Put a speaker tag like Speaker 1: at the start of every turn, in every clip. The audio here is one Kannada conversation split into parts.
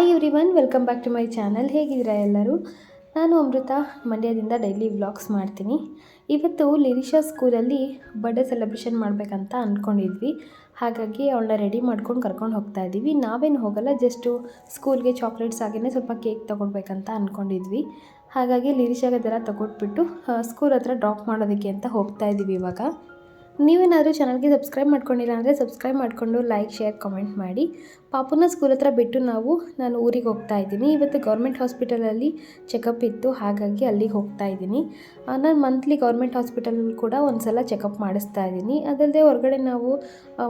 Speaker 1: Hi everyone welcome back to my channel ಹೇಗಿದ್ದೀರಾ ಎಲ್ಲರೂ? ನಾನು ಅಮೃತ, ಮಂಡ್ಯದಿಂದ ಡೈಲಿ ವ್ಲಾಗ್ಸ್ ಮಾಡ್ತೀನಿ. ಇವತ್ತು ಲಿರಿಷಾ ಸ್ಕೂಲಲ್ಲಿ ಬರ್ಡೇ ಸೆಲೆಬ್ರೇಷನ್ ಮಾಡಬೇಕಂತ ಅಂದ್ಕೊಂಡಿದ್ವಿ ಹಾಗಾಗಿ ಅವಳನ್ನ ರೆಡಿ ಮಾಡ್ಕೊಂಡು ಕರ್ಕೊಂಡು ಹೋಗ್ತಾ ಇದ್ದೀವಿ ನಾವೇನು ಹೋಗಲ್ಲ ಜಸ್ಟು ಸ್ಕೂಲ್ಗೆ ಚಾಕ್ಲೇಟ್ಸ್ ಹಾಗೆಯೇ ಸ್ವಲ್ಪ ಕೇಕ್ ತೊಗೊಳ್ಬೇಕಂತ ಅಂದ್ಕೊಂಡಿದ್ವಿ ಹಾಗಾಗಿ ಲಿರಿಷಾಗೆ ಥರ ತೊಗೊಟ್ಬಿಟ್ಟು ಸ್ಕೂಲ್ ಹತ್ರ ಡ್ರಾಪ್ ಮಾಡೋದಕ್ಕೆ ಅಂತ ಹೋಗ್ತಾ ಇದ್ದೀವಿ ಇವಾಗ. ನೀವೇನಾದರೂ ಚಾನಲ್ಗೆ ಸಬ್ಸ್ಕ್ರೈಬ್ ಮಾಡ್ಕೊಂಡಿಲ್ಲ ಅಂದರೆ ಸಬ್ಸ್ಕ್ರೈಬ್ ಮಾಡಿಕೊಂಡು ಲೈಕ್ ಶೇರ್ ಕಮೆಂಟ್ ಮಾಡಿ. ಪಾಪುನ ಸ್ಕೂಲ್ ಹತ್ರ ಬಿಟ್ಟು ನಾವು, ನಾನು ಊರಿಗೆ ಹೋಗ್ತಾ ಇದ್ದೀನಿ. ಇವತ್ತು ಗೌರ್ಮೆಂಟ್ ಹಾಸ್ಪಿಟಲಲ್ಲಿ ಚೆಕಪ್ ಇತ್ತು. ಹಾಗಾಗಿ ಅಲ್ಲಿಗೆ ಹೋಗ್ತಾ ಇದ್ದೀನಿ. ನಾನು ಮಂತ್ಲಿ ಗೌರ್ಮೆಂಟ್ ಹಾಸ್ಪಿಟಲ್ ಕೂಡ ಒಂದು ಸಲ ಚೆಕಪ್ ಮಾಡಿಸ್ತಾ ಇದ್ದೀನಿ. ಅದಲ್ಲದೆ ಹೊರಗಡೆ ನಾವು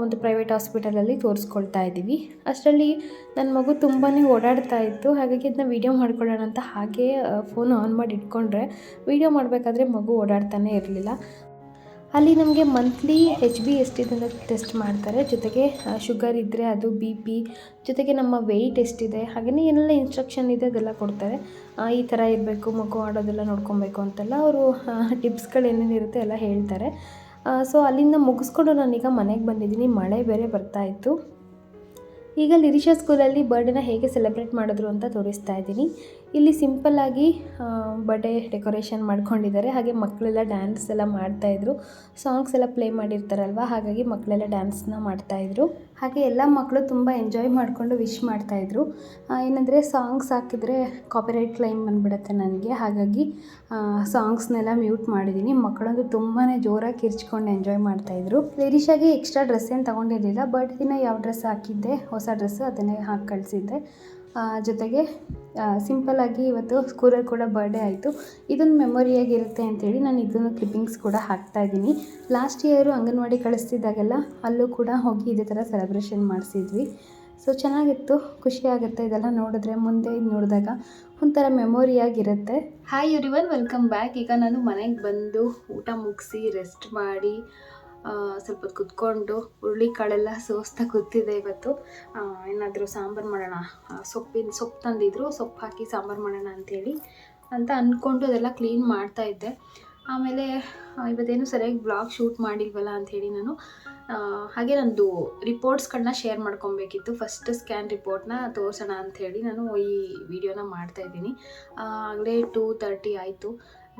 Speaker 1: ಒಂದು ಪ್ರೈವೇಟ್ ಹಾಸ್ಪಿಟಲಲ್ಲಿ ತೋರಿಸ್ಕೊಳ್ತಾ ಇದ್ದೀವಿ. ಅಷ್ಟರಲ್ಲಿ ನನ್ನ ಮಗು ತುಂಬಾ ಓಡಾಡ್ತಾ ಇತ್ತು. ಹಾಗಾಗಿ ಅದನ್ನ ವೀಡಿಯೋ ಮಾಡ್ಕೊಳ್ಳೋಣ ಅಂತ ಹಾಗೆ ಫೋನ್ ಆನ್ ಮಾಡಿ ಇಟ್ಕೊಂಡ್ರೆ ವೀಡಿಯೋ ಮಾಡಬೇಕಾದ್ರೆ ಮಗು ಓಡಾಡ್ತಾನೆ ಇರಲಿಲ್ಲ. ಅಲ್ಲಿ ನಮಗೆ ಮಂತ್ಲಿ ಎಚ್ ಬಿ ಎಸ್ ಅಂತ ಟೆಸ್ಟ್ ಮಾಡ್ತಾರೆ. ಜೊತೆಗೆ ಶುಗರ್ ಇದ್ದರೆ ಅದು ಬಿ ಪಿ ಜೊತೆಗೆ ನಮ್ಮ ವೆಯ್ಟ್ ಎಷ್ಟಿದೆ ಹಾಗೆಯೇ ಏನೆಲ್ಲ ಇನ್ಸ್ಟ್ರಕ್ಷನ್ ಇದೆ, ಅದೆಲ್ಲ ಕೊಡ್ತಾರೆ. ಈ ಥರ ಇರಬೇಕು, ಮಗು ಆಡೋದೆಲ್ಲ ನೋಡ್ಕೊಬೇಕು ಅಂತೆಲ್ಲ ಅವರು ಟಿಪ್ಸ್ಗಳು ಏನೇನಿರುತ್ತೆ ಎಲ್ಲ ಹೇಳ್ತಾರೆ. ಸೊ ಅಲ್ಲಿಂದ ಮುಗಿಸ್ಕೊಂಡು ನಾನೀಗ ಮನೆಗೆ ಬಂದಿದ್ದೀನಿ. ಮಳೆ ಬೇರೆ ಬರ್ತಾ ಇತ್ತು. ಈಗ ಲಿರಿಷಾ ಸ್ಕೂಲಲ್ಲಿ ಬರ್ಡೇನ ಹೇಗೆ ಸೆಲೆಬ್ರೇಟ್ ಮಾಡಿದ್ರು ಅಂತ ತೋರಿಸ್ತಾ ಇದ್ದೀನಿ. ಇಲ್ಲಿ ಸಿಂಪಲ್ಲಾಗಿ ಬರ್ಡೇ ಡೆಕೋರೇಷನ್ ಮಾಡ್ಕೊಂಡಿದ್ದಾರೆ. ಹಾಗೆ ಮಕ್ಕಳೆಲ್ಲ ಡ್ಯಾನ್ಸ್ ಎಲ್ಲ ಮಾಡ್ತಾಯಿದ್ರು ಸಾಂಗ್ಸ್ ಎಲ್ಲ ಪ್ಲೇ ಮಾಡಿರ್ತಾರಲ್ವ? ಹಾಗಾಗಿ ಮಕ್ಕಳೆಲ್ಲ ಡ್ಯಾನ್ಸ್ನ ಮಾಡ್ತಾಯಿದ್ರು ಹಾಗೆ ಎಲ್ಲ ಮಕ್ಕಳು ತುಂಬ ಎಂಜಾಯ್ ಮಾಡಿಕೊಂಡು ವಿಶ್ ಮಾಡ್ತಾಯಿದ್ರು ಏನಂದರೆ ಸಾಂಗ್ಸ್ ಹಾಕಿದರೆ ಕಾಪಿರೈಟ್ ಕ್ಲೈಮ್ ಬಂದ್ಬಿಡುತ್ತೆ ನನಗೆ. ಹಾಗಾಗಿ ಸಾಂಗ್ಸ್ನೆಲ್ಲ ಮ್ಯೂಟ್ ಮಾಡಿದ್ದೀನಿ ಮಕ್ಕಳಂತೂ ತುಂಬಾ ಜೋರಾಗಿ ಕಿರ್ಚ್ಕೊಂಡು ಎಂಜಾಯ್ ಮಾಡ್ತಾ ಮಾಡ್ತಾಯಿದ್ರು ಆಗಿ ಎಕ್ಸ್ಟ್ರಾ ಡ್ರೆಸ್ ಏನು ತೊಗೊಂಡಿರಲಿಲ್ಲ ಬಟ್ ದಿನ ಯಾವ ಡ್ರೆಸ್ ಹಾಕಿದ್ದೆ, ಹೊಸ ಡ್ರೆಸ್ಸು ಅದನ್ನೇ ಹಾಕಿ ಕಳಿಸಿದ್ದೆ. ಜೊತೆಗೆ ಸಿಂಪಲ್ಲಾಗಿ ಇವತ್ತು ಸ್ಕೂಲಲ್ಲಿ ಕೂಡ ಬರ್ಡೇ ಆಯಿತು. ಇದೊಂದು ಮೆಮೊರಿಯಾಗಿರುತ್ತೆ ಅಂತೇಳಿ ನಾನು ಇದನ್ನು ಕ್ಲಿಪ್ಪಿಂಗ್ಸ್ ಕೂಡ ಹಾಕ್ತಾ ಇದ್ದೀನಿ. ಲಾಸ್ಟ್ ಇಯರು ಅಂಗನವಾಡಿ ಕಳಿಸ್ತಿದ್ದಾಗೆಲ್ಲ ಅಲ್ಲೂ ಕೂಡ ಹೋಗಿ ಇದೇ ಥರ ಸೆಲೆಬ್ರೇಷನ್ ಮಾಡಿಸಿದ್ವಿ. ಸೊ ಚೆನ್ನಾಗಿತ್ತು, ಖುಷಿ ಆಗುತ್ತೆ ಇದೆಲ್ಲ ನೋಡಿದ್ರೆ, ಮುಂದೆ ಇದು ನೋಡಿದಾಗ ಒಂಥರ ಮೆಮೊರಿಯಾಗಿರುತ್ತೆ hi everyone welcome back ಈಗ ನಾನು ಮನೆಗೆ ಬಂದು ಊಟ ಮುಗಿಸಿ ರೆಸ್ಟ್ ಮಾಡಿ ಸ್ವಲ್ಪ ಹೊತ್ತು ಕುತ್ಕೊಂಡು ಹುರುಳಿಕಾಳೆಲ್ಲ ಸೋಸ್ತಾ ಕೂತಿದೆ ಇವತ್ತು. ಏನಾದರೂ ಸಾಂಬಾರು ಮಾಡೋಣ? ಸೊಪ್ಪಿನ ಸೊಪ್ಪು ತಂದಿದ್ರು, ಸೊಪ್ಪು ಹಾಕಿ ಸಾಂಬಾರು ಮಾಡೋಣ ಅಂಥೇಳಿ ಅಂತ ಅಂದ್ಕೊಂಡು ಅದೆಲ್ಲ ಕ್ಲೀನ್ ಮಾಡ್ತಾ ಇದ್ದೆ. ಆಮೇಲೆ ಇವತ್ತೇನು ಸರಿಯಾಗಿ ಬ್ಲಾಗ್ ಶೂಟ್ ಮಾಡಿಲ್ವಲ್ಲ ಅಂಥೇಳಿ ನಾನು. ಹಾಗೆ ನಂದು ರಿಪೋರ್ಟ್ಸ್ಗಳನ್ನ ಶೇರ್ ಮಾಡ್ಕೊಬೇಕಿತ್ತು. ಫಸ್ಟ್ ಸ್ಕ್ಯಾನ್ ರಿಪೋರ್ಟ್ನ ತೋರಿಸೋಣ ಅಂಥೇಳಿ ನಾನು ಈ ವಿಡಿಯೋನ ಮಾಡ್ತಾ ಇದ್ದೀನಿ. ಆಗಲೇ ಟೂ ತರ್ಟಿ ಆಯಿತು.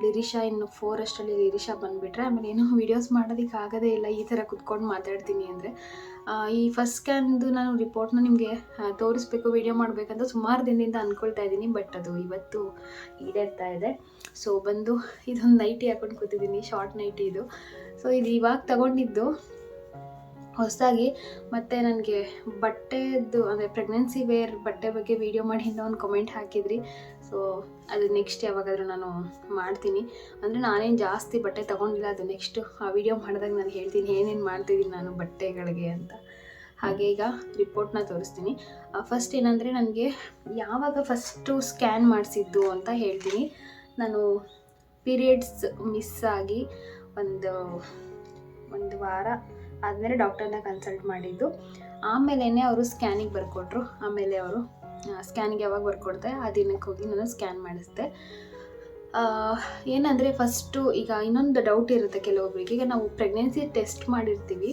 Speaker 1: ಲಿರಿಷಾ ಇನ್ನು ಫೋರ್ ಅಷ್ಟರಲ್ಲಿ ಲಿರಿಷಾ ಬಂದುಬಿಟ್ರೆ, ಆಮೇಲೆ ಏನು ವಿಡಿಯೋಸ್ ಮಾಡೋದಕ್ಕೆ ಆಗೋದೇ ಇಲ್ಲ, ಈ ಥರ ಕುತ್ಕೊಂಡು ಮಾತಾಡ್ತೀನಿ ಅಂದರೆ. ಈ ಫಸ್ಟ್ ಸ್ಕ್ಯಾನ್ದು ನಾನು ರಿಪೋರ್ಟ್ನ ನಿಮಗೆ ತೋರಿಸ್ಬೇಕು ವಿಡಿಯೋ ಮಾಡಬೇಕಂತ ಸುಮಾರು ದಿನದಿಂದ ಅಂದ್ಕೊಳ್ತಾ ಇದ್ದೀನಿ ಬಟ್ ಅದು ಇವತ್ತು ಈಡೇರ್ತಾ ಇದೆ. ಸೊ ಬಂದು ಇದೊಂದು ನೈಟಿ ಹಾಕೊಂಡು ಕೂತಿದ್ದೀನಿ ಶಾರ್ಟ್ ನೈಟಿ ಇದು. ಸೊ ಇದು ಇವಾಗ ತಗೊಂಡಿದ್ದು ಹೊಸದಾಗಿ, ಮತ್ತು ನನಗೆ ಬಟ್ಟೆದು, ಅಂದರೆ ಪ್ರೆಗ್ನೆನ್ಸಿ ವೇರ್ ಬಟ್ಟೆ ಬಗ್ಗೆ ವೀಡಿಯೋ ಮಾಡಿ ಅಂತ ಒಂದು ಕಮೆಂಟ್ ಹಾಕಿದ್ರಿ. ಸೊ ಅದು ನೆಕ್ಸ್ಟ್ ಯಾವಾಗಾದರೂ ನಾನು ಮಾಡ್ತೀನಿ. ಅಂದರೆ ನಾನೇನು ಜಾಸ್ತಿ ಬಟ್ಟೆ ತೊಗೊಂಡಿಲ್ಲ, ಅದು ನೆಕ್ಸ್ಟ್ ಆ ವಿಡಿಯೋ ಮಾಡಿದಾಗ ನಾನು ಹೇಳ್ತೀನಿ, ಏನೇನು ಮಾಡ್ತಿದ್ದೀನಿ ನಾನು ಬಟ್ಟೆಗಳಿಗೆ ಅಂತ. ಹಾಗೆ ಈಗ ರಿಪೋರ್ಟ್ನ ತೋರಿಸ್ತೀನಿ. ಫಸ್ಟ್ ಏನಂದರೆ ನನಗೆ ಯಾವಾಗ ಫಸ್ಟು ಸ್ಕ್ಯಾನ್ ಮಾಡಿಸಿದ್ದು ಅಂತ ಹೇಳ್ತೀನಿ. ನಾನು ಪೀರಿಯಡ್ಸ್ ಮಿಸ್ ಆಗಿ ಒಂದು ಒಂದು ವಾರ ಆದಮೇಲೆ ಡಾಕ್ಟರ್ನ ಕನ್ಸಲ್ಟ್ ಮಾಡಿದ್ದು. ಆಮೇಲೆ ಅವರು ಸ್ಕ್ಯಾನಿಗೆ ಬರ್ಕೊಟ್ರು. ಆಮೇಲೆ ಅವರು ಸ್ಕ್ಯಾನಿಗೆ ಯಾವಾಗ ಬರ್ಕೊಡ್ತೆ ಆ ದಿನಕ್ಕೆ ಹೋಗಿ ನಾನು ಸ್ಕ್ಯಾನ್ ಮಾಡಿಸ್ದೆ. ಏನಂದರೆ ಫಸ್ಟು ಈಗ ಇನ್ನೊಂದು ಡೌಟ್ ಇರುತ್ತೆ ಕೆಲವೊಬ್ಬರಿಗೆ ಈಗ ನಾವು ಪ್ರೆಗ್ನೆನ್ಸಿ ಟೆಸ್ಟ್ ಮಾಡಿರ್ತೀವಿ.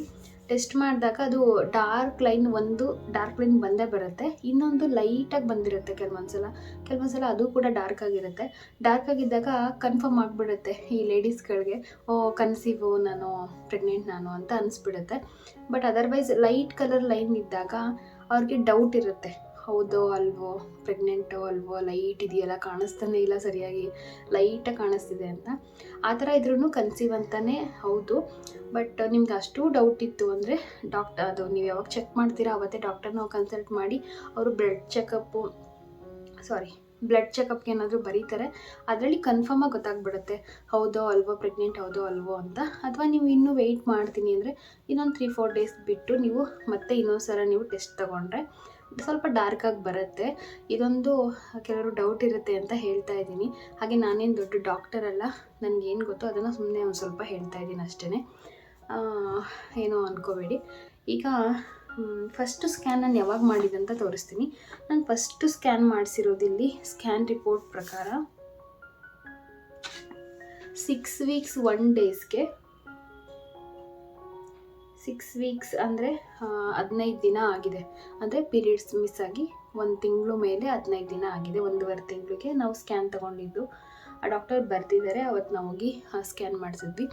Speaker 1: ಟೆಸ್ಟ್ ಮಾಡಿದಾಗ ಅದು ಡಾರ್ಕ್ ಲೈನ್ ಒಂದು ಡಾರ್ಕ್ ಲೈನ್ ಬಂದೇ ಬರುತ್ತೆ. ಇನ್ನೊಂದು ಲೈಟಾಗಿ ಬಂದಿರುತ್ತೆ ಕೆಲವೊಂದು ಸಲ ಕೆಲವೊಂದು ಸಲ ಅದು ಕೂಡ ಡಾರ್ಕ್ ಆಗಿರುತ್ತೆ. ಡಾರ್ಕ್ ಆಗಿದ್ದಾಗ ಕನ್ಫರ್ಮ್ ಆಗಿಬಿಡುತ್ತೆ ಈ ಲೇಡೀಸ್ಗಳಿಗೆ ಓ ಕನ್ಸೀವು ನಾನು ಪ್ರೆಗ್ನೆಂಟ್ ನಾನು ಅಂತ ಅನಿಸ್ಬಿಡುತ್ತೆ. But otherwise light colour line ಇದ್ದಾಗ ಅವ್ರಿಗೆ ಡೌಟ್ ಇರುತ್ತೆ. ಹೌದೋ ಅಲ್ವೋ ಪ್ರೆಗ್ನೆಂಟೋ ಅಲ್ವೋ ಲೈಟ್ ಇದೆಯಲ್ಲ, ಕಾಣಿಸ್ತಾನೆ ಇಲ್ಲ ಸರಿಯಾಗಿ ಲೈಟಾಗಿ ಕಾಣಿಸ್ತಿದೆ ಅಂತ. ಆ ಥರ ಇದ್ರೂ ಕನ್ಸೀವ್ ಅಂತಲೇ ಹೌದು. ಬಟ್ ನಿಮ್ಗೆ ಅಷ್ಟು ಡೌಟ್ ಇತ್ತು ಅಂದರೆ ಡಾಕ್ಟರ್ ಅದು ನೀವು ಯಾವಾಗ ಚೆಕ್ ಮಾಡ್ತೀರಾ, ಅವತ್ತೇ ಡಾಕ್ಟರ್ನ ಕನ್ಸಲ್ಟ್ ಮಾಡಿ, ಅವರು ಬ್ಲಡ್ ಚೆಕಪ್ಪು ಸಾರಿ ಬ್ಲಡ್ ಚೆಕಪ್ಗೆ ಏನಾದರೂ ಬರೀತಾರೆ, ಅದರಲ್ಲಿ ಕನ್ಫರ್ಮಾಗಿ ಗೊತ್ತಾಗ್ಬಿಡುತ್ತೆ, ಹೌದೋ ಅಲ್ವೋ ಪ್ರೆಗ್ನೆಂಟ್ ಹೌದೋ ಅಲ್ವೋ ಅಂತ. ಅಥವಾ ನೀವು ಇನ್ನೂ ವೆಯ್ಟ್ ಮಾಡ್ತೀನಿ ಅಂದರೆ ಇನ್ನೊಂದು ತ್ರೀ ಫೋರ್ ಡೇಸ್ ಬಿಟ್ಟು ನೀವು ಮತ್ತೆ ಇನ್ನೊಂದು ಸಲ ನೀವು ಟೆಸ್ಟ್ ತೊಗೊಂಡ್ರೆ ಸ್ವಲ್ಪ ಡಾರ್ಕಾಗಿ ಬರುತ್ತೆ. ಇದೊಂದು ಕೆಲವರು ಡೌಟ್ ಇರುತ್ತೆ ಅಂತ ಹೇಳ್ತಾ ಇದ್ದೀನಿ. ಹಾಗೆ ನಾನೇನು ದೊಡ್ಡ ಡಾಕ್ಟರ್ ಅಲ್ಲ, ನನಗೇನು ಗೊತ್ತೋ ಅದನ್ನು ಸುಮ್ಮನೆ ಒಂದು ಸ್ವಲ್ಪ ಹೇಳ್ತಾ ಇದ್ದೀನಿ ಅಷ್ಟೇ ಏನೋ ಅಂದ್ಕೋಬೇಡಿ ಈಗ ಫಸ್ಟು ಸ್ಕ್ಯಾನ್ ನಾನು ಯಾವಾಗ ಮಾಡಿದೆ ಅಂತ ತೋರಿಸ್ತೀನಿ. ನಾನು ಫಸ್ಟು ಸ್ಕ್ಯಾನ್ ಮಾಡಿಸಿರೋದಿಲ್ಲಿ ಸ್ಕ್ಯಾನ್ ರಿಪೋರ್ಟ್ ಪ್ರಕಾರ ಸಿಕ್ಸ್ ವೀಕ್ಸ್ ಒನ್ ಡೇಸ್ಗೆ ಸಿಕ್ಸ್ ವೀಕ್ಸ್ ಅಂದರೆ ಹದಿನೈದು ದಿನ ಆಗಿದೆ. ಅಂದರೆ ಪೀರಿಯಡ್ಸ್ ಮಿಸ್ ಆಗಿ ಒಂದು ತಿಂಗಳು ಮೇಲೆ ಹದಿನೈದು ದಿನ ಆಗಿದೆ, ಒಂದೂವರೆ ತಿಂಗಳಿಗೆ ನಾವು ಸ್ಕ್ಯಾನ್ ತೊಗೊಂಡಿದ್ದು. ಆ ಡಾಕ್ಟರ್ ಬರ್ತಿದ್ದಾರೆ ಅವತ್ತು ನಾವು ಹೋಗಿ ಸ್ಕ್ಯಾನ್ ಮಾಡಿಸಿದ್ವಿ.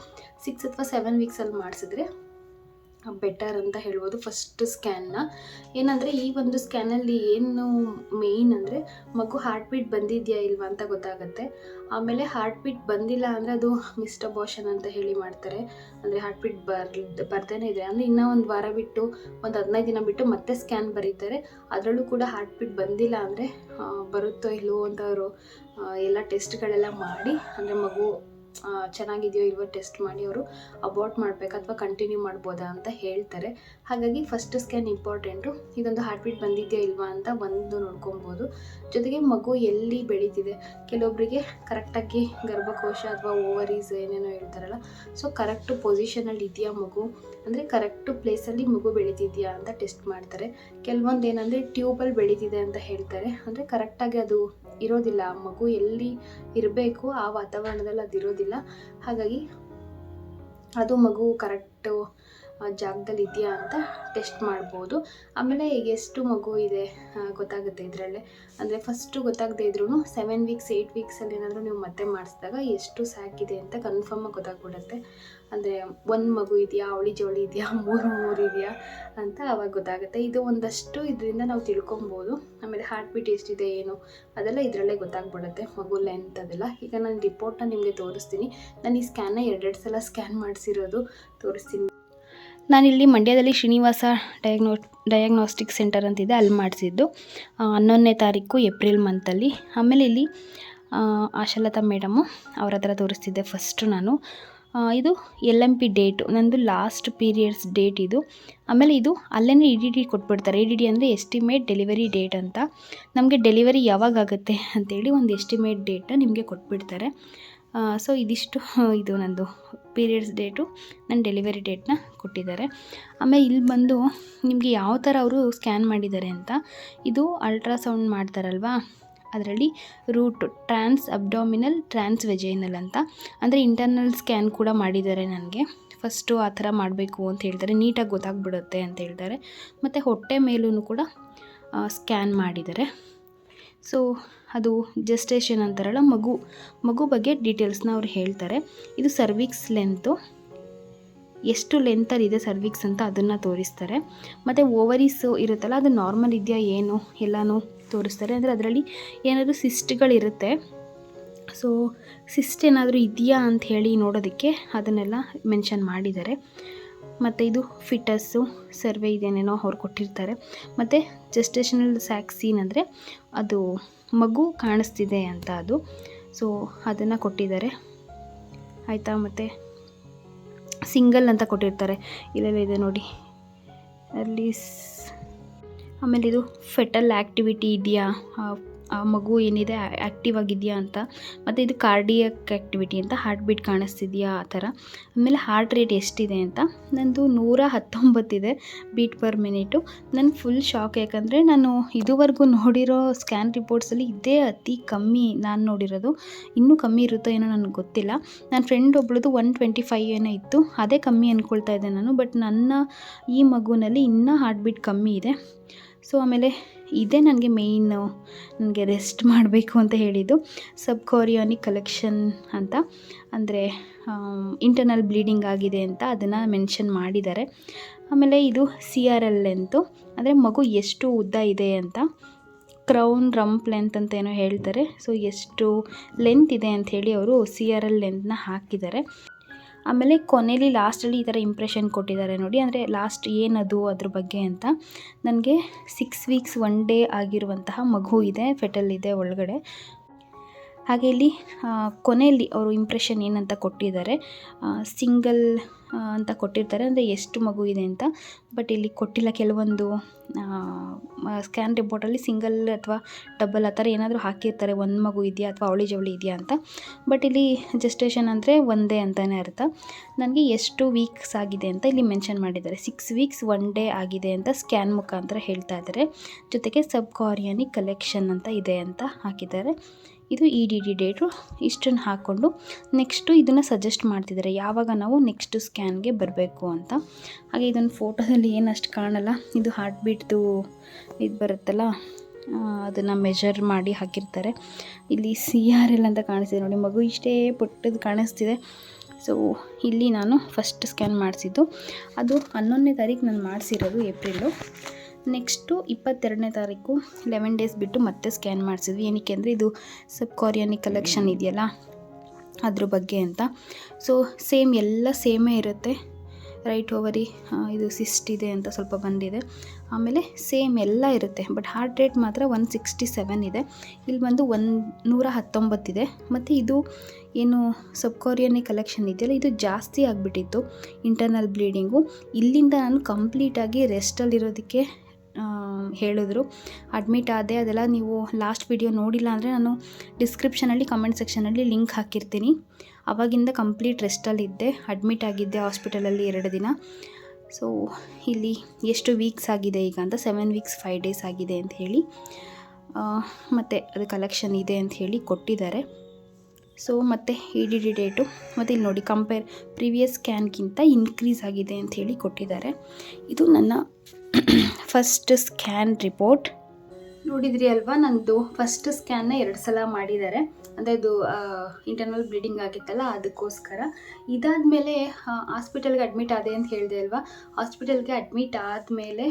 Speaker 1: ಸಿಕ್ಸ್ ಅಥವಾ ಸೆವೆನ್ ವೀಕ್ಸಲ್ಲಿ ಮಾಡಿಸಿದ್ರೆ ಬೆಟರ್ ಅಂತ ಹೇಳ್ಬೋದು ಫಸ್ಟ್ ಸ್ಕ್ಯಾನ್ನ ಏನಂದರೆ ಈ ಒಂದು ಸ್ಕ್ಯಾನಲ್ಲಿ ಏನು ಮೇಯ್ನ್ ಅಂದರೆ ಮಗು ಹಾರ್ಟ್ ಬೀಟ್ ಬಂದಿದೆಯಾ ಇಲ್ವಾ ಅಂತ ಗೊತ್ತಾಗುತ್ತೆ. ಆಮೇಲೆ ಹಾರ್ಟ್ ಬೀಟ್ ಬಂದಿಲ್ಲ ಅಂದರೆ ಅದು ಮಿಸ್ಡ್ ಅಬೋಷನ್ ಅಂತ ಹೇಳಿ ಮಾಡ್ತಾರೆ. ಅಂದರೆ ಹಾರ್ಟ್ ಬೀಟ್ ಬರ್ ಬರ್ದೇನೆ ಇದೆ. ಅಂದರೆ ಇನ್ನೂ ಒಂದು ವಾರ ಬಿಟ್ಟು, ಒಂದು ಹದಿನೈದು ದಿನ ಬಿಟ್ಟು ಮತ್ತೆ ಸ್ಕ್ಯಾನ್ ಬರೀತಾರೆ. ಅದರಲ್ಲೂ ಕೂಡ ಹಾರ್ಟ್ ಬೀಟ್ ಬಂದಿಲ್ಲ ಅಂದರೆ ಬರುತ್ತೋ ಇಲ್ಲೋ ಅಂತ ಅವರು ಎಲ್ಲ ಟೆಸ್ಟ್ಗಳೆಲ್ಲ ಮಾಡಿ, ಅಂದರೆ ಮಗು ಚೆನ್ನಾಗಿದೆಯೋ ಇಲ್ವೋ ಟೆಸ್ಟ್ ಮಾಡಿ ಅವರು ಅಬಾರ್ಟ್ ಮಾಡಬೇಕಾ ಅಥವಾ ಕಂಟಿನ್ಯೂ ಮಾಡ್ಬೋದಾ ಅಂತ ಹೇಳ್ತಾರೆ. ಹಾಗಾಗಿ ಫಸ್ಟ್ ಸ್ಕ್ಯಾನ್ ಇಂಪಾರ್ಟೆಂಟು ಇದೊಂದು ಹಾರ್ಟ್ ಬೀಟ್ ಬಂದಿದೆಯಾ ಇಲ್ವಾ ಅಂತ ಒಂದು ನೋಡ್ಕೊಬೋದು. ಜೊತೆಗೆ ಮಗು ಎಲ್ಲಿ ಬೆಳೀತಿದೆ? ಕೆಲವೊಬ್ಬರಿಗೆ ಕರೆಕ್ಟಾಗಿ ಗರ್ಭಕೋಶ ಅಥವಾ ಓವರೀಸ್ ಏನೇನೋ ಹೇಳ್ತಾರಲ್ಲ ಸೊ ಕರೆಕ್ಟ್ ಪೊಸಿಷನಲ್ಲಿ ಇದೆಯಾ ಮಗು? ಅಂದರೆ ಕರೆಕ್ಟ್ ಪ್ಲೇಸಲ್ಲಿ ಮಗು ಬೆಳೀತಿದೆಯಾ ಅಂತ ಟೆಸ್ಟ್ ಮಾಡ್ತಾರೆ. ಕೆಲವೊಂದು ಏನಂದರೆ ಟ್ಯೂಬಲ್ಲಿ ಬೆಳೀತಿದೆ ಅಂತ ಹೇಳ್ತಾರೆ. ಅಂದರೆ ಕರೆಕ್ಟಾಗಿ ಅದು ಇರೋದಿಲ್ಲ. ಆ ಮಗು ಎಲ್ಲಿ ಇರಬೇಕು ಆ ವಾತಾವರಣದಲ್ಲಿ ಅದು ಇರೋದಿಲ್ಲ ಹಾಗಾಗಿ ಅದು ಮಗು ಕರೆಕ್ಟು ಜಾಗದಲ್ಲಿ ಇದೆಯಾ ಅಂತ ಟೆಸ್ಟ್ ಮಾಡ್ಬೋದು. ಆಮೇಲೆ ಎಷ್ಟು ಮಗು ಇದೆ ಗೊತ್ತಾಗುತ್ತೆ ಇದರಲ್ಲೇ. ಅಂದರೆ ಫಸ್ಟು ಗೊತ್ತಾಗದೇ ಇದ್ರೂ ಸೆವೆನ್ ವೀಕ್ಸ್ ಏಯ್ಟ್ ವೀಕ್ಸಲ್ಲಿ ಏನಾದರೂ ನೀವು ಮತ್ತೆ ಮಾಡಿಸಿದಾಗ ಎಷ್ಟು ಸಾಕಿದೆ ಅಂತ ಕನ್ಫರ್ಮಾಗಿ ಗೊತ್ತಾಗ್ಬಿಡುತ್ತೆ. ಅಂದರೆ ಒಂದು ಮಗು ಇದೆಯಾ, ಅವಳಿ ಜವಳಿ ಇದೆಯಾ, ಮೂರು ಮೂರು ಇದೆಯಾ ಅಂತ ಅವಾಗ ಗೊತ್ತಾಗುತ್ತೆ. ಇದು ಒಂದಷ್ಟು ಇದರಿಂದ ನಾವು ತಿಳ್ಕೊಬೋದು. ಆಮೇಲೆ ಹಾರ್ಟ್ ಬೀಟ್ ಎಷ್ಟಿದೆ ಏನು ಅದೆಲ್ಲ ಇದರಲ್ಲೇ ಗೊತ್ತಾಗ್ಬಿಡುತ್ತೆ, ಮಗು ಲೆಂತ್ ಅದೆಲ್ಲ. ಈಗ ನಾನು ರಿಪೋರ್ಟ್ನ ನಿಮಗೆ ತೋರಿಸ್ತೀನಿ. ನಾನು ಈ ಸ್ಕ್ಯಾನ್ನ ಎರಡೆರಡು ಸಲ ಸ್ಕ್ಯಾನ್ ಮಾಡಿಸಿರೋದು ತೋರಿಸ್ತೀನಿ. ನಾನಿಲ್ಲಿ ಮಂಡ್ಯದಲ್ಲಿ ಶ್ರೀನಿವಾಸ ಡಯಾಗ್ನೋ ಡಯಾಗ್ನೋಸ್ಟಿಕ್ ಸೆಂಟರ್ ಅಂತಿದೆ, ಅಲ್ಲಿ ಮಾಡಿಸಿದ್ದು. ಹನ್ನೊಂದನೇ ತಾರೀಕು ಏಪ್ರಿಲ್ ಮಂತಲ್ಲಿ ಆಮೇಲೆ ಇಲ್ಲಿ ಆಶಾಲತಾ ಮೇಡಮು ಅವ್ರ ಹತ್ರ ತೋರಿಸ್ತಿದ್ದೆ ಫಸ್ಟು ನಾನು. ಇದು ಎಲ್ ಎಂ ಪಿ ಡೇಟು ನಂದು ಲಾಸ್ಟ್ ಪೀರಿಯಡ್ಸ್ ಡೇಟ್ ಇದು. ಆಮೇಲೆ ಇದು ಅಲ್ಲೇ ಇ ಡಿ ಡಿ ಕೊಟ್ಬಿಡ್ತಾರೆ. ಇ ಡಿ ಡಿ ಅಂದರೆ ಎಸ್ಟಿಮೇಟ್ ಡೆಲಿವರಿ ಡೇಟ್ ಅಂತ. ನಮಗೆ ಡೆಲಿವರಿ ಯಾವಾಗ ಆಗುತ್ತೆ ಅಂತೇಳಿ ಒಂದು ಎಸ್ಟಿಮೇಟ್ ಡೇಟನ್ನ ನಿಮಗೆ ಕೊಟ್ಬಿಡ್ತಾರೆ. ಸೊ ಇದಿಷ್ಟು, ಇದು ನಂದು ಪೀರಿಯಡ್ಸ್ ಡೇಟು ನನ್ನ ಡೆಲಿವರಿ ಡೇಟ್ನ ಕೊಟ್ಟಿದ್ದಾರೆ. ಆಮೇಲೆ ಇಲ್ಲಿ ಬಂದು ನಿಮಗೆ ಯಾವ ಥರ ಅವರು ಸ್ಕ್ಯಾನ್ ಮಾಡಿದ್ದಾರೆ ಅಂತ, ಇದು ಅಲ್ಟ್ರಾಸೌಂಡ್ ಮಾಡ್ತಾರಲ್ವಾ? ಅದರಲ್ಲಿ ರೂಟ್ ಟ್ರಾನ್ಸ್ ಅಬ್ಡಾಮಿನಲ್ ಟ್ರಾನ್ಸ್ ವೆಜೈನಲ್ ಅಂತ. ಅಂದರೆ ಇಂಟರ್ನಲ್ ಸ್ಕ್ಯಾನ್ ಕೂಡ ಮಾಡಿದ್ದಾರೆ ನನಗೆ. ಫಸ್ಟು ಆ ಥರ ಮಾಡಬೇಕು ಅಂತ ಹೇಳ್ತಾರೆ. ನೀಟಾಗಿ ಗೊತ್ತಾಗ್ಬಿಡುತ್ತೆ ಅಂತ ಹೇಳ್ತಾರೆ. ಮತ್ತು ಹೊಟ್ಟೆ ಮೇಲೂ ಕೂಡ ಸ್ಕ್ಯಾನ್ ಮಾಡಿದ್ದಾರೆ. ಸೊ ಅದು ಜಸ್ಟೇಷನ್ ಅಂತಾರಲ್ಲ, ಮಗು. ಮಗು ಬಗ್ಗೆ ಡೀಟೇಲ್ಸ್ನ ಅವ್ರು ಹೇಳ್ತಾರೆ. ಇದು ಸರ್ವಿಕ್ಸ್ ಲೆಂತು ಎಷ್ಟು ಲೆಂತಲ್ಲಿ ಇದೆ ಸರ್ವಿಕ್ಸ್ ಅಂತ ಅದನ್ನು ತೋರಿಸ್ತಾರೆ. ಮತ್ತು ಓವರೀಸು ಇರುತ್ತಲ್ಲ, ಅದು ನಾರ್ಮಲ್ ಇದೆಯಾ ಏನು? ಎಲ್ಲನೂ ತೋರಿಸ್ತಾರೆ. ಅಂದರೆ ಅದರಲ್ಲಿ ಏನಾದರೂ ಸಿಸ್ಟ್ಗಳಿರುತ್ತೆ ಸೊ ಸಿಸ್ಟ್ ಏನಾದರೂ ಇದೆಯಾ ಅಂತ ಹೇಳಿ ನೋಡೋದಕ್ಕೆ ಅದನ್ನೆಲ್ಲ ಮೆನ್ಷನ್ ಮಾಡಿದ್ದಾರೆ. ಮತ್ತು ಇದು ಫಿಟಸ್ಸು ಸರ್ವೆ ಇದೇನೇನೋ ಅವ್ರು ಕೊಟ್ಟಿರ್ತಾರೆ. ಮತ್ತು ಜಸ್ಟೇಷನಲ್ ಸ್ಯಾಕ್ಸೀನ್ ಅಂದರೆ ಅದು ಮಗು ಕಾಣಿಸ್ತಿದೆ ಅಂತ ಅದು. ಸೊ ಅದನ್ನು ಕೊಟ್ಟಿದ್ದಾರೆ. ಆಯಿತಾ ಮತ್ತು? ಸಿಂಗಲ್ ಅಂತ ಕೊಟ್ಟಿರ್ತಾರೆ. ಇಲ್ಲೆಲ್ಲ ಇದೆ ನೋಡಿ. ಅಲ್ಲಿ ಆಮೇಲೆ ಇದು ಫೆಟಲ್ ಆ್ಯಕ್ಟಿವಿಟಿ ಇದೆಯಾ? ಆ- ಮಗು ಏನಿದೆ ಆ್ಯಕ್ಟಿವ್ ಆಗಿದೆಯಾ ಅಂತ. ಮತ್ತು ಇದು ಕಾರ್ಡಿಯಕ್ ಆ್ಯಕ್ಟಿವಿಟಿ ಅಂತ ಹಾರ್ಟ್ ಬೀಟ್ ಕಾಣಿಸ್ತಿದೆಯಾ ಆ ಥರ. ಆಮೇಲೆ ಹಾರ್ಟ್ ರೇಟ್ ಎಷ್ಟಿದೆ ಅಂತ. ನಂದು ನೂರ ಹತ್ತೊಂಬತ್ತಿದೆ ಬೀಟ್ ಪರ್ ಮಿನಿಟು ನನ್ನ ಫುಲ್ ಶಾಕ್ ಯಾಕಂದರೆ ನಾನು ಇದುವರೆಗೂ ನೋಡಿರೋ ಸ್ಕ್ಯಾನ್ ರಿಪೋರ್ಟ್ಸಲ್ಲಿ ಇದೇ ಅತಿ ಕಮ್ಮಿ ನಾನು ನೋಡಿರೋದು. ಇನ್ನೂ ಕಮ್ಮಿ ಇರುತ್ತೋ ಏನೋ ನನಗೆ ಗೊತ್ತಿಲ್ಲ. ನನ್ನ ಫ್ರೆಂಡ್ ಒಬ್ಳದು ಒನ್ ಟ್ವೆಂಟಿ ಫೈವ್ ಏನೋ ಇತ್ತು. ಅದೇ ಕಮ್ಮಿ ಅಂದ್ಕೊಳ್ತಾ ಇದ್ದೆ ನಾನು. ಬಟ್ ನನ್ನ ಈ ಮಗುನಲ್ಲಿ ಇನ್ನೂ ಹಾರ್ಟ್ ಬೀಟ್ ಕಮ್ಮಿ ಇದೆ. ಸೊ ಆಮೇಲೆ ಇದೇ ನನಗೆ ಮೇಯ್ನು ನನಗೆ ರೆಸ್ಟ್ ಮಾಡಬೇಕು ಅಂತ ಹೇಳಿದ್ದು ಸಬ್ ಕೋರಿಯಾನಿಕ್ ಕಲೆಕ್ಷನ್ ಅಂತ. ಅಂದರೆ ಇಂಟರ್ನಲ್ ಬ್ಲೀಡಿಂಗ್ ಆಗಿದೆ ಅಂತ ಅದನ್ನು ಮೆನ್ಷನ್ ಮಾಡಿದ್ದಾರೆ. ಆಮೇಲೆ ಇದು ಸಿ ಆರ್ ಎಲ್ ಲೆಂತು ಅಂದರೆ ಮಗು ಎಷ್ಟು ಉದ್ದ ಇದೆ ಅಂತ. ಕ್ರೌನ್ ರಂಪ್ ಲೆಂತ್ ಅಂತ ಏನೋ ಹೇಳ್ತಾರೆ. ಸೊ ಎಷ್ಟು ಲೆಂತ್ ಇದೆ ಅಂತ ಹೇಳಿ ಅವರು ಸಿ ಆರ್ ಎಲ್ ಲೆಂತ್ನ ಹಾಕಿದ್ದಾರೆ. ಆಮೇಲೆ ಕೊನೆಯಲ್ಲಿ ಲಾಸ್ಟಲ್ಲಿ ಈ ಥರ ಇಂಪ್ರೆಷನ್ ಕೊಟ್ಟಿದ್ದಾರೆ ನೋಡಿ. ಅಂದರೆ ಲಾಸ್ಟ್ ಏನದು ಅದ್ರ ಬಗ್ಗೆ ಅಂತ. ನನಗೆ ಸಿಕ್ಸ್ ವೀಕ್ಸ್ ಒನ್ ಡೇ ಆಗಿರುವಂತಹ ಮಗು ಇದೆ ಫೆಟಲ್ ಇದೆ ಒಳಗಡೆ. ಹಾಗೆ ಇಲ್ಲಿ ಕೊನೆಯಲ್ಲಿ ಅವರು ಇಂಪ್ರೆಷನ್ ಏನಂತ ಕೊಟ್ಟಿದ್ದಾರೆ ಸಿಂಗಲ್ ಅಂತ ಕೊಟ್ಟಿರ್ತಾರೆ. ಅಂದರೆ ಎಷ್ಟು ಮಗು ಇದೆ ಅಂತ. ಬಟ್ ಇಲ್ಲಿ ಕೊಟ್ಟಿಲ್ಲ ಕೆಲವೊಂದು ಸ್ಕ್ಯಾನ್ ರಿಪೋರ್ಟಲ್ಲಿ ಸಿಂಗಲ್ ಅಥವಾ ಡಬಲ್ ಆ ಥರ ಏನಾದರೂ ಹಾಕಿರ್ತಾರೆ. ಒಂದು ಮಗು ಇದೆಯಾ ಅಥವಾ ಅವಳಿ ಜವಳಿ ಇದೆಯಾ ಅಂತ. ಬಟ್ ಇಲ್ಲಿ ಜಸ್ಟೇಷನ್ ಅಂದರೆ ಒಂದೇ ಅಂತಲೇ ಅರ್ಥ. ನನಗೆ ಎಷ್ಟು ವೀಕ್ಸ್ ಆಗಿದೆ ಅಂತ ಇಲ್ಲಿ ಮೆನ್ಷನ್ ಮಾಡಿದ್ದಾರೆ. ಸಿಕ್ಸ್ ವೀಕ್ಸ್ ಒನ್ ಡೇ ಆಗಿದೆ ಅಂತ ಸ್ಕ್ಯಾನ್ ಮುಖಾಂತರ ಹೇಳ್ತಾ ಇದ್ದಾರೆ. ಜೊತೆಗೆ ಸಬ್ ಕಾರಿಯಾನಿಕ್ ಕಲೆಕ್ಷನ್ ಅಂತ ಇದೆ ಅಂತ ಹಾಕಿದ್ದಾರೆ. ಇದು ಇ ಡಿ ಡಿ ಡೇಟು ಇಷ್ಟನ್ನು ಹಾಕ್ಕೊಂಡು ನೆಕ್ಸ್ಟು ಇದನ್ನು ಸಜೆಸ್ಟ್ ಮಾಡ್ತಿದ್ದಾರೆ. ಯಾವಾಗ ನಾವು ನೆಕ್ಸ್ಟ್ ಸ್ಕ್ಯಾನ್ಗೆ ಬರಬೇಕು ಅಂತ. ಹಾಗೆ ಇದೊಂದು ಫೋಟೋದಲ್ಲಿ ಏನಷ್ಟು ಕಾಣಲ್ಲ. ಇದು ಹಾರ್ಟ್ ಬೀಟ್ದು ಇದು ಬರುತ್ತಲ್ಲ
Speaker 2: ಅದನ್ನು ಮೆಜರ್ ಮಾಡಿ ಹಾಕಿರ್ತಾರೆ. ಇಲ್ಲಿ ಸಿ ಆರ್ ಎಲ್ ಅಂತ ಕಾಣಿಸ್ತಿದೆ ನೋಡಿ, ಮಗು ಇಷ್ಟೇ ಪುಟ್ಟದ್ದು ಕಾಣಿಸ್ತಿದೆ. ಸೊ ಇಲ್ಲಿ ನಾನು ಫಸ್ಟ್ ಸ್ಕ್ಯಾನ್ ಮಾಡಿಸಿದ್ದು. ಅದು ಹನ್ನೊಂದನೇ ತಾರೀಕು ನಾನು ಮಾಡಿಸಿರೋದು ಏಪ್ರಿಲು ನೆಕ್ಸ್ಟು ಇಪ್ಪತ್ತೆರಡನೇ ತಾರೀಕು ಲೆವೆನ್ ಡೇಸ್ ಬಿಟ್ಟು ಮತ್ತೆ ಸ್ಕ್ಯಾನ್ ಮಾಡಿಸಿದ್ವಿ. ಏನಕ್ಕೆ ಅಂದರೆ ಇದು ಸಬ್ ಕಾರಿಯಾನಿಕ್ ಕಲೆಕ್ಷನ್ ಇದೆಯಲ್ಲ, ಅದ್ರ ಬಗ್ಗೆ ಅಂತ. ಸೊ ಸೇಮ್ ಎಲ್ಲ ಸೇಮೇ ಇರುತ್ತೆ. ರೈಟ್ ಓವರಿ ಇದು ಸಿಸ್ಟ್ ಇದೆ ಅಂತ ಸ್ವಲ್ಪ ಬಂದಿದೆ. ಆಮೇಲೆ ಸೇಮ್ ಎಲ್ಲ ಇರುತ್ತೆ ಬಟ್ ಹಾರ್ಟ್ ರೇಟ್ ಮಾತ್ರ ಒನ್ ಸಿಕ್ಸ್ಟಿ ಸೆವೆನ್ ಇದೆ. ಇಲ್ಲಿ ಬಂದು ಒನ್ ನೂರ ಹತ್ತೊಂಬತ್ತಿದೆ ಮತ್ತು ಇದು ಏನು ಸಬ್ ಸಬ್ಕೋರಿಯನಿ ಕಲೆಕ್ಷನ್ ಇದೆಯಲ್ಲ, ಇದು ಜಾಸ್ತಿ ಆಗಿಬಿಟ್ಟಿತ್ತು ಇಂಟರ್ನಲ್ ಬ್ಲೀಡಿಂಗು ಇಲ್ಲಿಂದ ನಾನು ಕಂಪ್ಲೀಟಾಗಿ ರೆಸ್ಟಲ್ಲಿರೋದಕ್ಕೆ ಹೇಳಿದ್ರು. ಅಡ್ಮಿಟ್ ಆದೆ, ಅದೆಲ್ಲ ನೀವು ಲಾಸ್ಟ್ ವಿಡಿಯೋ ನೋಡಿಲ್ಲ ಅಂದರೆ ನಾನು ಡಿಸ್ಕ್ರಿಪ್ಷನಲ್ಲಿ ಕಮೆಂಟ್ ಸೆಕ್ಷನಲ್ಲಿ ಲಿಂಕ್ ಹಾಕಿರ್ತೀನಿ. ಅವಾಗಿಂದ ಕಂಪ್ಲೀಟ್ ರೆಸ್ಟಲ್ಲಿದ್ದೆ ಅಡ್ಮಿಟ್ ಆಗಿದ್ದೆ ಹಾಸ್ಪಿಟಲಲ್ಲಿ ಎರಡು ದಿನ. ಸೊ ಇಲ್ಲಿ ಎಷ್ಟು ವೀಕ್ಸ್ ಆಗಿದೆ ಈಗ ಅಂತ ಸೆವೆನ್ ವೀಕ್ಸ್ ಫೈವ್ ಡೇಸ್ ಆಗಿದೆ ಅಂತ ಹೇಳಿ. ಮತ್ತು ಅದು ಕಲೆಕ್ಷನ್ ಇದೆ ಅಂತ ಹೇಳಿ ಕೊಟ್ಟಿದ್ದಾರೆ. ಸೊ ಮತ್ತು ಇ ಡಿ ಡಿ ಡೇಟು ಮತ್ತು ಇಲ್ಲಿ ನೋಡಿ ಕಂಪೇರ್ ಪ್ರಿವಿಯಸ್ ಸ್ಕ್ಯಾನ್ಗಿಂತ ಇನ್ಕ್ರೀಸ್ ಆಗಿದೆ ಅಂತ ಹೇಳಿ ಕೊಟ್ಟಿದ್ದಾರೆ. ಇದು ನನ್ನ ಫಸ್ಟ್ ಸ್ಕ್ಯಾನ್ ರಿಪೋರ್ಟ್ ನೋಡಿದ್ರಿ ಅಲ್ವಾ? ನಂದು ಫಸ್ಟ್ ಸ್ಕ್ಯಾನ್ನ ಎರಡು ಸಲ ಮಾಡಿದ್ದಾರೆ. ಅಂದರೆ ಇದು ಇಂಟರ್ನಲ್ ಬ್ಲೀಡಿಂಗ್ ಆಗಿತ್ತಲ್ಲ, ಅದಕ್ಕೋಸ್ಕರ. ಇದಾದ ಮೇಲೆ ಹಾಸ್ಪಿಟಲ್ಗೆ ಅಡ್ಮಿಟ್ ಆದೆ ಅಂತ ಹೇಳಿದೆ ಅಲ್ವಾ? ಹಾಸ್ಪಿಟಲ್ಗೆ ಅಡ್ಮಿಟ್ ಆದಮೇಲೆ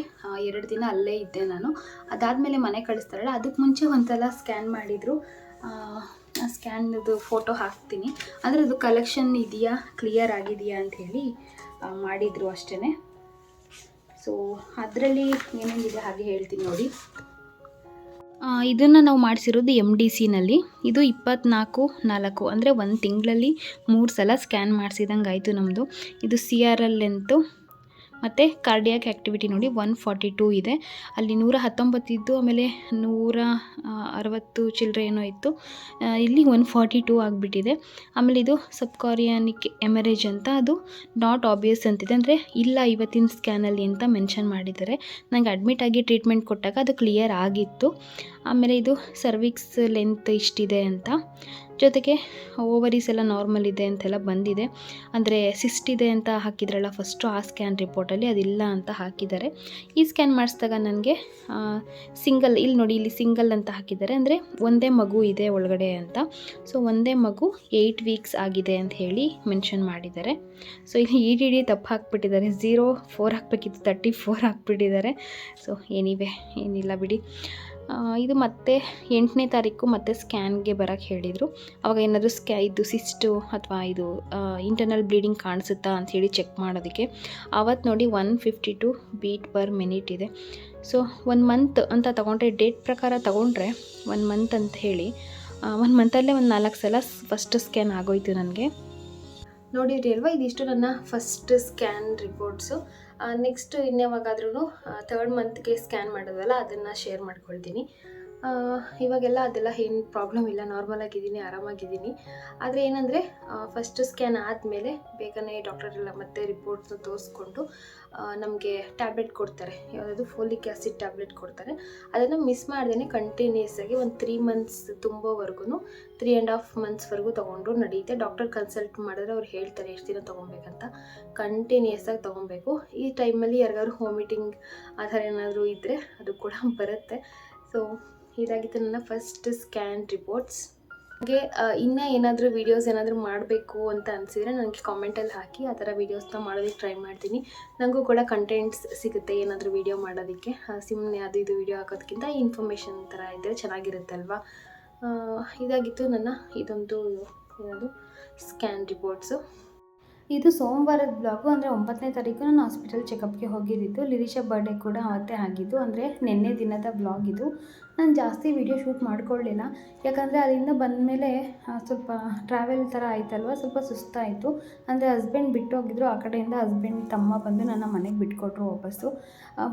Speaker 2: ಎರಡು ದಿನ ಅಲ್ಲೇ ಇದ್ದೆ ನಾನು. ಅದಾದಮೇಲೆ ಮನೆ ಕಳಿಸ್ತಾರಲ್ಲ ಅದಕ್ಕೆ ಮುಂಚೆ ಒಂದ್ಸಲ ಸ್ಕ್ಯಾನ್ ಮಾಡಿದರು. ಸ್ಕ್ಯಾನ್ದು ಫೋಟೋ ಹಾಕ್ತೀನಿ. ಅಂದರೆ ಅದು ಕಲೆಕ್ಷನ್ ಇದೆಯಾ ಕ್ಲಿಯರ್ ಆಗಿದೆಯಾ ಅಂತ ಹೇಳಿ ಮಾಡಿದರು ಅಷ್ಟೇ ಸೊ ಅದರಲ್ಲಿ ಏನೇನಿದೆ ಹಾಗೆ ಹೇಳ್ತೀನಿ ನೋಡಿ. ಇದನ್ನು ನಾವು ಮಾಡಿಸಿರೋದು ಎಂ ಡಿ ಸಿನಲ್ಲಿ ಇದು ಇಪ್ಪತ್ನಾಲ್ಕು, ನಾಲ್ಕು, ಅಂದರೆ ಒಂದು ತಿಂಗಳಲ್ಲಿ ಮೂರು ಸಲ ಸ್ಕ್ಯಾನ್ ಮಾಡಿಸಿದಂಗೆ ಆಯಿತು ನಮ್ಮದು ಇದು ಸಿ ಆರ್ ಎಲ್ ಮತ್ತು ಕಾರ್ಡಿಯಾಕ್ ಆ್ಯಕ್ಟಿವಿಟಿ ನೋಡಿ ಒನ್ ಫಾರ್ಟಿ ಟೂ ಇದೆ. ಅಲ್ಲಿ ನೂರ ಹತ್ತೊಂಬತ್ತಿದ್ದು ಆಮೇಲೆ ನೂರ ಅರವತ್ತು ಚಿಲ್ಲರೆ ಏನೋ ಇತ್ತು. ಇಲ್ಲಿ ಒನ್ ಫಾರ್ಟಿ ಟೂ ಆಗಿಬಿಟ್ಟಿದೆ. ಆಮೇಲೆ ಇದು ಸಬ್ಕಾರಿಯಾನಿಕ್ ಎಮರೇಜ್ ಅಂತ ಅದು ನಾಟ್ ಆಬ್ವಿಯಸ್ ಅಂತಿದೆ. ಅಂದರೆ ಇಲ್ಲ ಇವತ್ತಿನ ಸ್ಕ್ಯಾನಲ್ಲಿ ಅಂತ ಮೆನ್ಷನ್ ಮಾಡಿದ್ದಾರೆ. ನನಗೆ ಅಡ್ಮಿಟ್ ಆಗಿ ಟ್ರೀಟ್ಮೆಂಟ್ ಕೊಟ್ಟಾಗ ಅದು ಕ್ಲಿಯರ್ ಆಗಿತ್ತು. ಆಮೇಲೆ ಇದು ಸರ್ವಿಕ್ಸ್ ಲೆಂತ್ ಇಷ್ಟಿದೆ ಅಂತ. ಜೊತೆಗೆ ಓವರೀಸ್ ಎಲ್ಲ ನಾರ್ಮಲ್ ಇದೆ ಅಂತೆಲ್ಲ ಬಂದಿದೆ. ಅಂದರೆ ಸಿಸ್ಟ್ ಇದೆ ಅಂತ ಹಾಕಿದ್ರಲ್ಲ ಫಸ್ಟು ಆ ಸ್ಕ್ಯಾನ್ ರಿಪೋರ್ಟಲ್ಲಿ ಅದಿಲ್ಲ ಅಂತ ಹಾಕಿದ್ದಾರೆ. ಈ ಸ್ಕ್ಯಾನ್ ಮಾಡಿಸಿದಾಗ ನನಗೆ ಸಿಂಗಲ್ ಇಲ್ಲಿ ನೋಡಿ, ಇಲ್ಲಿ ಸಿಂಗಲ್ ಅಂತ ಹಾಕಿದ್ದಾರೆ. ಅಂದರೆ ಒಂದೇ ಮಗು ಇದೆ ಒಳಗಡೆ ಅಂತ. ಸೊ ಒಂದೇ ಮಗು ಏಯ್ಟ್ ವೀಕ್ಸ್ ಆಗಿದೆ ಅಂತ ಹೇಳಿ ಮೆನ್ಷನ್ ಮಾಡಿದ್ದಾರೆ. ಸೊ ಇಲ್ಲಿ ಇ ಡಿ ಡಿ ತಪ್ಪು ಹಾಕ್ಬಿಟ್ಟಿದ್ದಾರೆ. ಝೀರೋ ಫೋರ್ ಹಾಕಬೇಕಿತ್ತು ತರ್ಟಿ ಫೋರ್ ಹಾಕ್ಬಿಟ್ಟಿದ್ದಾರೆ. ಸೊ ಏನಿವೆ ಏನಿಲ್ಲ ಬಿಡಿ. ಇದು ಮತ್ತೆ ಎಂಟನೇ ತಾರೀಕು ಮತ್ತೆ ಸ್ಕ್ಯಾನ್ಗೆ ಬರೋಕ್ಕೆ ಹೇಳಿದರು. ಅವಾಗ ಏನಾದರೂ ಸ್ಕ್ಯಾ, ಇದು ಸಿಸ್ಟು ಅಥವಾ ಇದು ಇಂಟರ್ನಲ್ ಬ್ಲೀಡಿಂಗ್ ಕಾಣಿಸುತ್ತಾ ಅಂಥೇಳಿ ಚೆಕ್ ಮಾಡೋದಕ್ಕೆ. ಆವತ್ತು ನೋಡಿ one fifty two beat per minute ಇದೆ. ಸೊ ಒನ್ ಮಂತ್ ಅಂತ ತೊಗೊಂಡ್ರೆ ಡೇಟ್ ಪ್ರಕಾರ ತೊಗೊಂಡ್ರೆ ಒನ್ ಮಂತ್ ಅಂತ ಹೇಳಿ ಒನ್ ಮಂತಲ್ಲೇ ಒಂದು ನಾಲ್ಕು ಸಲ ಫಸ್ಟ್ ಸ್ಕ್ಯಾನ್ ಆಗೋಯ್ತು ನನಗೆ. ನೋಡಿರಿ ಅಲ್ವಾ? ಇದಿಷ್ಟು ನನ್ನ ಫಸ್ಟ್ ಸ್ಕ್ಯಾನ್ ರಿಪೋರ್ಟ್ಸು ನೆಕ್ಸ್ಟ್ ಇನ್ಯಾವಾಗಾದ್ರೂ ತರ್ಡ್ ಮಂತ್ಗೆ ಸ್ಕ್ಯಾನ್ ಮಾಡೋದಲ್ಲ, ಅದನ್ನು ಶೇರ್ ಮಾಡ್ಕೊಳ್ತೀನಿ. ಇವಾಗೆಲ್ಲ ಅದೆಲ್ಲ ಏನು ಪ್ರಾಬ್ಲಮ್ ಇಲ್ಲ ನಾರ್ಮಲ್ ಆಗಿದ್ದೀನಿ, ಆರಾಮಾಗಿದ್ದೀನಿ. ಆದರೆ ಏನಂದರೆ ಫಸ್ಟ್ ಸ್ಕ್ಯಾನ್ ಆದಮೇಲೆ ಬೇಗನೆ ಡಾಕ್ಟರ್ ಎಲ್ಲ ಮತ್ತೆ ರಿಪೋರ್ಟ್ಸ್ನ ತೋರಿಸ್ಕೊಂಡು ನಮಗೆ ಟ್ಯಾಬ್ಲೆಟ್ ಕೊಡ್ತಾರೆ. ಯಾವುದಾದ್ರು ಫೋಲಿಕ್ ಆ್ಯಸಿಡ್ ಟ್ಯಾಬ್ಲೆಟ್ ಕೊಡ್ತಾರೆ. ಅದನ್ನು ಮಿಸ್ ಮಾಡ್ದೇ ಕಂಟಿನ್ಯೂಸ್ ಆಗಿ ಒಂದು ತ್ರೀ ಮಂತ್ಸ್ ತುಂಬೋವರೆಗೂ ತ್ರೀ ಆ್ಯಂಡ್ ಹಾಫ್ ಮಂತ್ಸ್ವರೆಗೂ ತೊಗೊಂಡು ನಡೆಯುತ್ತೆ ಡಾಕ್ಟರ್ ಕನ್ಸಲ್ಟ್ ಮಾಡಿದ್ರೆ ಅವ್ರು ಹೇಳ್ತಾರೆ ಎಷ್ಟು ದಿನ ತೊಗೊಬೇಕಂತ. ಕಂಟಿನ್ಯೂಸ್ ಆಗಿ ತೊಗೊಬೇಕು. ಈ ಟೈಮಲ್ಲಿ ಯಾರಿಗಾದ್ರು ವಾಮಿಟಿಂಗ್ ಆ ಥರ ಏನಾದರೂ ಇದ್ದರೆ ಅದು ಕೂಡ ಬರುತ್ತೆ. ಸೊ ಇದಾಗಿತ್ತು ನನ್ನ ಫಸ್ಟ್ ಸ್ಕ್ಯಾನ್ ರಿಪೋರ್ಟ್ಸ್ ಹಾಗೆ ಇನ್ನೂ ಏನಾದರೂ ವೀಡಿಯೋಸ್ ಏನಾದರೂ ಮಾಡಬೇಕು ಅಂತ ಅನಿಸಿದರೆ ನನಗೆ ಕಾಮೆಂಟಲ್ಲಿ ಹಾಕಿ, ಆ ಥರ ವೀಡಿಯೋಸ್ನ ಮಾಡೋದಕ್ಕೆ ಟ್ರೈ ಮಾಡ್ತೀನಿ. ನನಗೂ ಕೂಡ ಕಂಟೆಂಟ್ಸ್ ಸಿಗುತ್ತೆ ಏನಾದರೂ ವೀಡಿಯೋ ಮಾಡೋದಕ್ಕೆ. ಸುಮ್ಮನೆ ಅದು ಇದು ವೀಡಿಯೋ ಹಾಕೋದಕ್ಕಿಂತ ಇನ್ಫಾರ್ಮೇಷನ್ ಥರ ಇದ್ದರೆ ಚೆನ್ನಾಗಿರುತ್ತಲ್ವಾ? ಇದಾಗಿತ್ತು ನನ್ನ ಇದೊಂದು ಏನದು ಸ್ಕ್ಯಾನ್ ರಿಪೋರ್ಟ್ಸು ಇದು ಸೋಮವಾರದ ಬ್ಲಾಗು ಅಂದರೆ ಒಂಬತ್ತನೇ ತಾರೀಕು ನಾನು ಹಾಸ್ಪಿಟಲ್ ಚೆಕಪ್ಗೆ ಹೋಗಿದ್ದಿತ್ತು ಲಿರಿಷಾ ಬರ್ಡೇ ಕೂಡ ಅವತ್ತೇ ಆಗಿದ್ದು, ಅಂದರೆ ನಿನ್ನೆ ದಿನದ ಬ್ಲಾಗ್ ಇದು. ನಾನು ಜಾಸ್ತಿ ವೀಡಿಯೋ ಶೂಟ್ ಮಾಡ್ಕೊಳ್ಳಿಲ್ಲ ಯಾಕಂದರೆ ಅಲ್ಲಿಂದ ಬಂದಮೇಲೆ ಸ್ವಲ್ಪ ಟ್ರಾವೆಲ್ ಥರ ಆಯ್ತಲ್ವ? ಸ್ವಲ್ಪ ಸುಸ್ತಾಯಿತು. ಅಂದರೆ ಹಸ್ಬೆಂಡ್ ಬಿಟ್ಟು ಹೋಗಿದ್ರು ಆ ಕಡೆಯಿಂದ ಹಸ್ಬೆಂಡ್ ತಮ್ಮ ಬಂದು ನನ್ನ ಮನೆಗೆ ಬಿಟ್ಕೊಟ್ರು ವಾಪಸ್ಸು.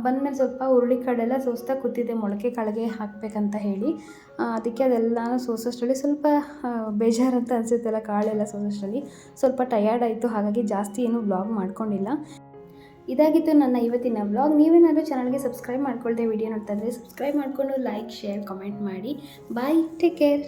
Speaker 2: ಬಂದಮೇಲೆ ಸ್ವಲ್ಪ ಹುರುಳಿ ಕಾಳೆಲ್ಲ ಸೋಸ್ತಾ ಕೂತಿದ್ದೆ. ಮೊಳಕೆ ಕಾಳಿಗೆ ಹಾಕಬೇಕಂತ ಹೇಳಿ. ಅದಕ್ಕೆ ಅದೆಲ್ಲನೂ ಸೋಸೋಷ್ಟರಲ್ಲಿ ಸ್ವಲ್ಪ ಬೇಜಾರಂತ ಅನಿಸುತ್ತಲ್ಲ ಕಾಳೆಲ್ಲ ಸೋಸೋಷ್ಟರಲ್ಲಿ. ಸ್ವಲ್ಪ ಟಯರ್ಡ್ ಆಯಿತು. ಹಾಗಾಗಿ ಜಾಸ್ತಿ ಏನು ಬ್ಲಾಗ್ ಮಾಡ್ಕೊಂಡಿಲ್ಲ. ಇದಾಗಿತ್ತು ನನ್ನ ಇವತ್ತಿನ ವ್ಲಾಗ್ ನೀವೇನಾದರೂ ಚಾನಲ್ಗೆ ಸಬ್ಸ್ಕ್ರೈಬ್ ಮಾಡ್ಕೊಳ್ತೇವೆ ವಿಡಿಯೋ ನೋಡ್ತಾ ಇದ್ದರೆ ಸಬ್ಸ್ಕ್ರೈಬ್ ಮಾಡಿಕೊಂಡು ಲೈಕ್ ಶೇರ್ ಕಮೆಂಟ್ ಮಾಡಿ. Bye take care